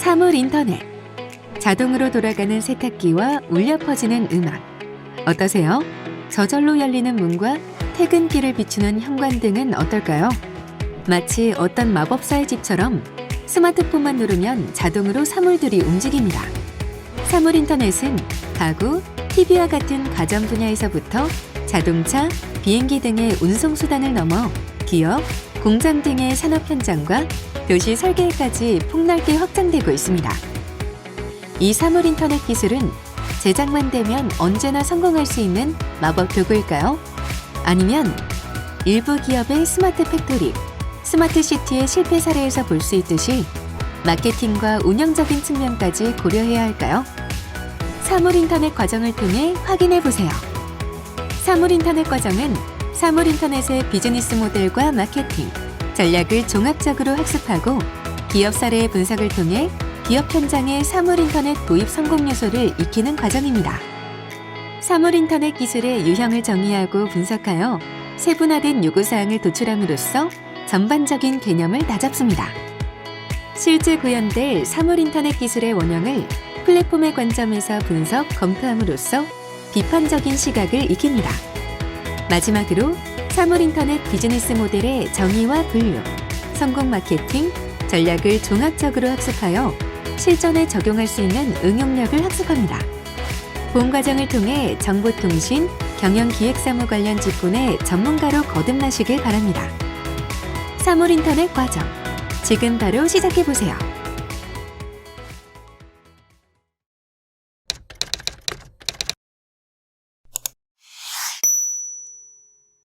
사물 인터넷. 자동으로 돌아가는 세탁기와 울려 퍼지는 음악. 어떠세요? 저절로 열리는 문과 퇴근길을 비추는 현관 등은 어떨까요? 마치 어떤 마법사의 집처럼 스마트폰만 누르면 자동으로 사물들이 움직입니다. 사물 인터넷은 가구, TV와 같은 가전 분야에서부터 자동차, 비행기 등의 운송 수단을 넘어 기업, 공장 등의 산업 현장과 도시 설계에까지 폭넓게 확장되고 있습니다. 이 사물 인터넷 기술은 제작만 되면 언제나 성공할 수 있는 마법 도구일까요? 아니면 일부 기업의 스마트 팩토리, 스마트 시티의 실패 사례에서 볼 수 있듯이 마케팅과 운영적인 측면까지 고려해야 할까요? 사물 인터넷 과정을 통해 확인해 보세요. 사물 인터넷 과정은 사물 인터넷의 비즈니스 모델과 마케팅, 전략을 종합적으로 학습하고 기업 사례의 분석을 통해 기업 현장의 사물 인터넷 도입 성공 요소를 익히는 과정입니다. 사물 인터넷 기술의 유형을 정의하고 분석하여 세분화된 요구사항을 도출함으로써 전반적인 개념을 다잡습니다. 실제 구현될 사물 인터넷 기술의 원형을 플랫폼의 관점에서 분석, 검토함으로써 비판적인 시각을 익힙니다. 마지막으로 사물 인터넷 비즈니스 모델의 정의와 분류, 성공 마케팅, 전략을 종합적으로 학습하여 실전에 적용할 수 있는 응용력을 학습합니다. 본 과정을 통해 정보통신, 경영기획사무 관련 직군의 전문가로 거듭나시길 바랍니다. 사물 인터넷 과정. 지금 바로 시작해 보세요.